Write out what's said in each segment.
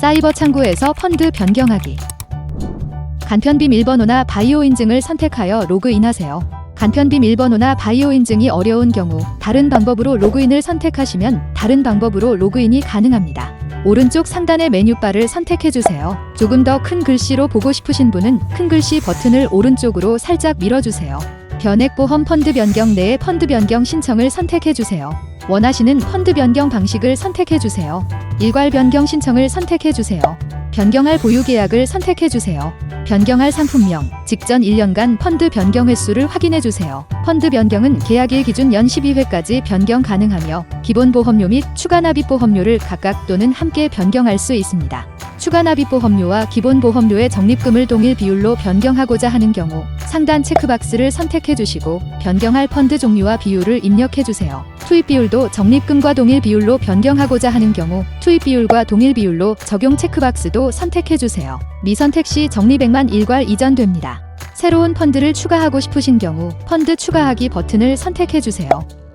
사이버 창구에서 펀드 변경하기. 간편빔 1번호나 바이오 인증을 선택하여 로그인하세요. 간편빔 1번호나 바이오 인증이 어려운 경우 다른 방법으로 로그인을 선택하시면 다른 방법으로 로그인이 가능합니다. 오른쪽 상단의 메뉴바를 선택해 주세요. 조금 더 큰 글씨로 보고 싶으신 분은 큰 글씨 버튼을 오른쪽으로 살짝 밀어주세요. 변액보험 펀드 변경 내에 펀드 변경 신청을 선택해 주세요. 원하시는 펀드 변경 방식을 선택해 주세요. 일괄 변경 신청을 선택해 주세요. 변경할 보유 계약을 선택해 주세요. 변경할 상품명, 직전 1년간 펀드 변경 횟수를 확인해 주세요. 펀드 변경은 계약일 기준 연 12회까지 변경 가능하며 기본 보험료 및 추가 납입 보험료를 각각 또는 함께 변경할 수 있습니다. 추가 납입 보험료와 기본 보험료의 적립금을 동일 비율로 변경하고자 하는 경우 상단 체크박스를 선택해 주시고 변경할 펀드 종류와 비율을 입력해 주세요. 투입 비율도 적립금과 동일 비율로 변경하고자 하는 경우 투입 비율과 동일 비율로 적용 체크박스도 선택해 주세요. 미선택 시 적립액만 일괄 이전됩니다. 새로운 펀드를 추가하고 싶으신 경우 펀드 추가하기 버튼을 선택해 주세요.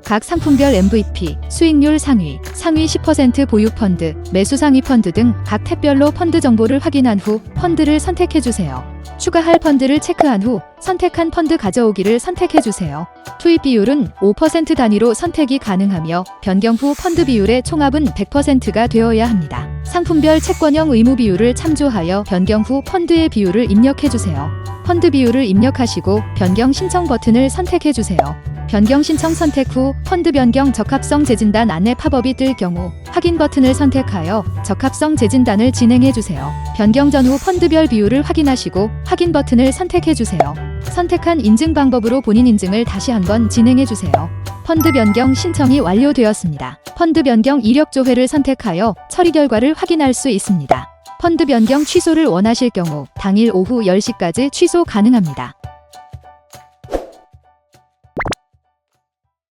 각 상품별 MVP, 수익률 상위, 상위 10% 보유 펀드, 매수 상위 펀드 등 각 탭별로 펀드 정보를 확인한 후 펀드를 선택해 주세요. 추가할 펀드를 체크한 후 선택한 펀드 가져오기를 선택해 주세요. 투입 비율은 5% 단위로 선택이 가능하며 변경 후 펀드 비율의 총합은 100%가 되어야 합니다. 상품별 채권형 의무 비율을 참조하여 변경 후 펀드의 비율을 입력해 주세요. 펀드 비율을 입력하시고 변경 신청 버튼을 선택해 주세요. 변경 신청 선택 후 펀드 변경 적합성 재진단 안내 팝업이 뜰 경우 확인 버튼을 선택하여 적합성 재진단을 진행해 주세요. 변경 전후 펀드별 비율을 확인하시고 확인 버튼을 선택해 주세요. 선택한 인증 방법으로 본인 인증을 다시 한번 진행해 주세요. 펀드 변경 신청이 완료되었습니다. 펀드 변경 이력 조회를 선택하여 처리 결과를 확인할 수 있습니다. 펀드 변경 취소를 원하실 경우 당일 오후 10시까지 취소 가능합니다.